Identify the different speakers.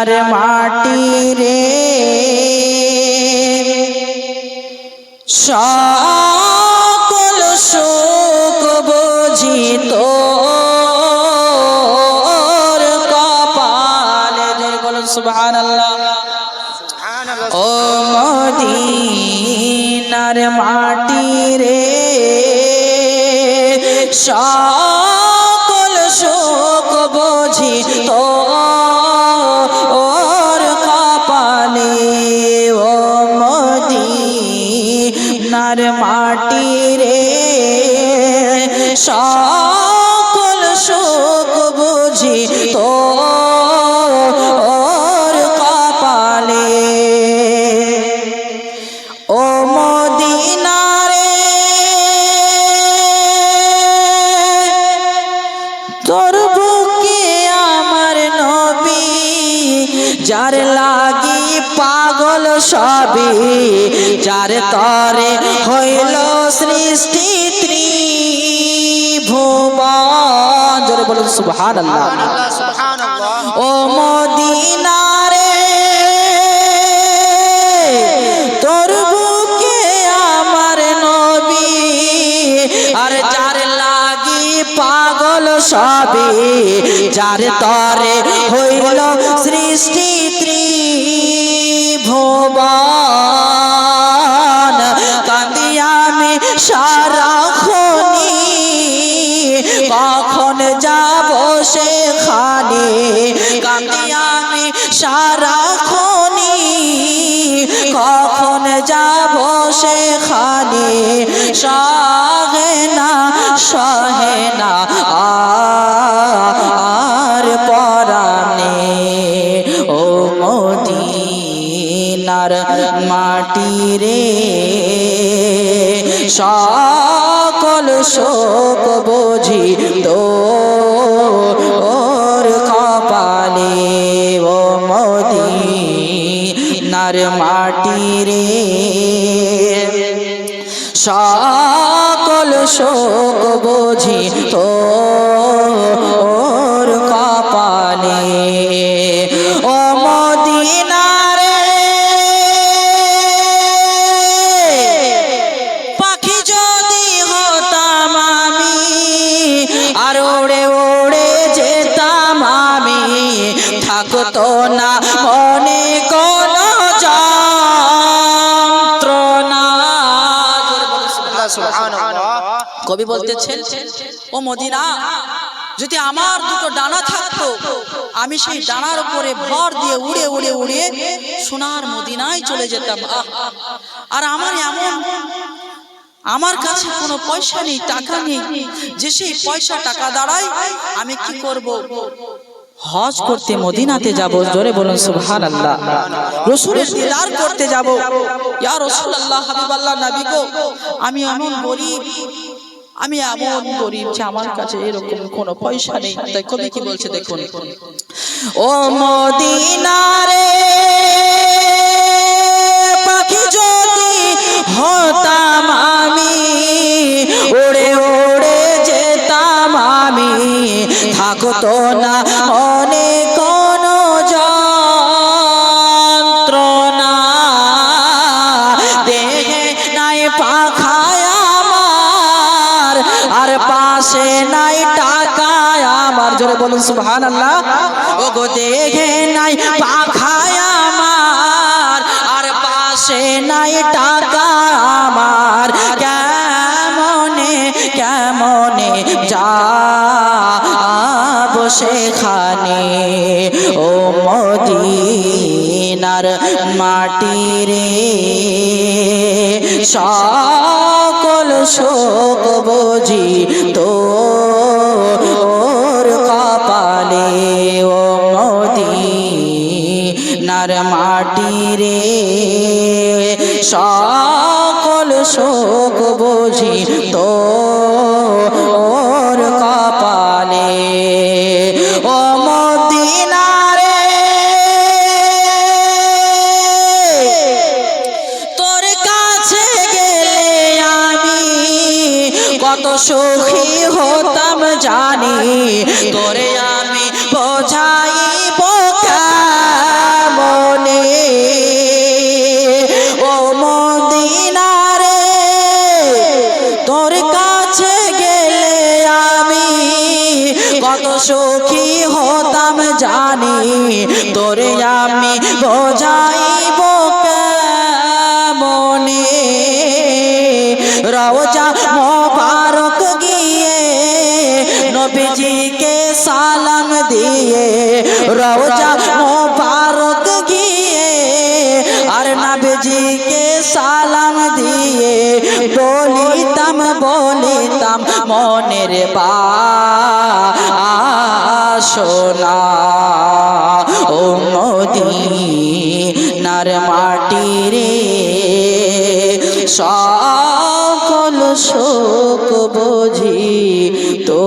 Speaker 1: মদিনার মাটি রে। সকল সুখ বুঝিত। বলুন সুবহানাল্লাহ। ও মদিনার মাটি রে। সকল শোক বুঝি যার লাগি পাগল সবই, যার তরে হইল সৃষ্টি ত্রিভুবন। জোরে বলুন, সুবহানাল্লাহ। ও মদিনারে, তোর বুকে আমার নবী, আর যার লাগি পাগল সবে যার তরে হইল সৃষ্টি মদিনার মাটি রে সকল শোক বুঝি তো ওর কপালে। ও মদিনার মাটি রে সকল শোক বুঝি তো কবি বলতেছেন, ও মদিনা, যদি আমার দুটো ডানা থাকতো, আমি সেই ডানার উপরে ভর দিয়ে উড়ে উড়ে উড়ে সোনার মদিনায় চলে যেতাম! আর আমার এমন, আমার কাছে কোনো পয়সা নেই, টাকা নেই, যে সেই পয়সা টাকা দাঁড়ায় আমি কি করব? হজ করতে মদিনাতে যাব, জোরে বলুন সুবহান আল্লাহ রসুলের দিদার করতে যাব। ইয়া রসুল আল্লাহ হাবিব আল্লাহ নবী আমি এমন গরিব আমি এমন গরিব যে আমার কাছে এরকম কোনো পয়সা নেই। তাই কবি কি বলছে, দেখুন। ও মদিনারে বলুন সুবহান আল্লাহ ও গো দেখে নাই আমার, আর পাশে নাই টাকা আমার। কেমনে কেমনে যাব সেখানে? ও মদিনার মাটি রে, সকল শোক বুঝি তো মদিনার মাটি রে, সকল শোক বুঝি তো ওর কপালে। ও মদিনারে তোর কাছে গেলে আমি কত সুখী হতাম জানি। তোরে আমি বোঝাই জানি, তোরে আমি বোঝাইব মনে রওজা মোবারক গিয়ে, নবীজিকে সালাম দিয়ে, রওজা মোবারক গিয়ে, আর নবীজিকে সালাম দিয়ে, বলিতাম বলিতাম মনের বা সোনা ও মদিনার মাটি রে সকল শোক বুঝি তো।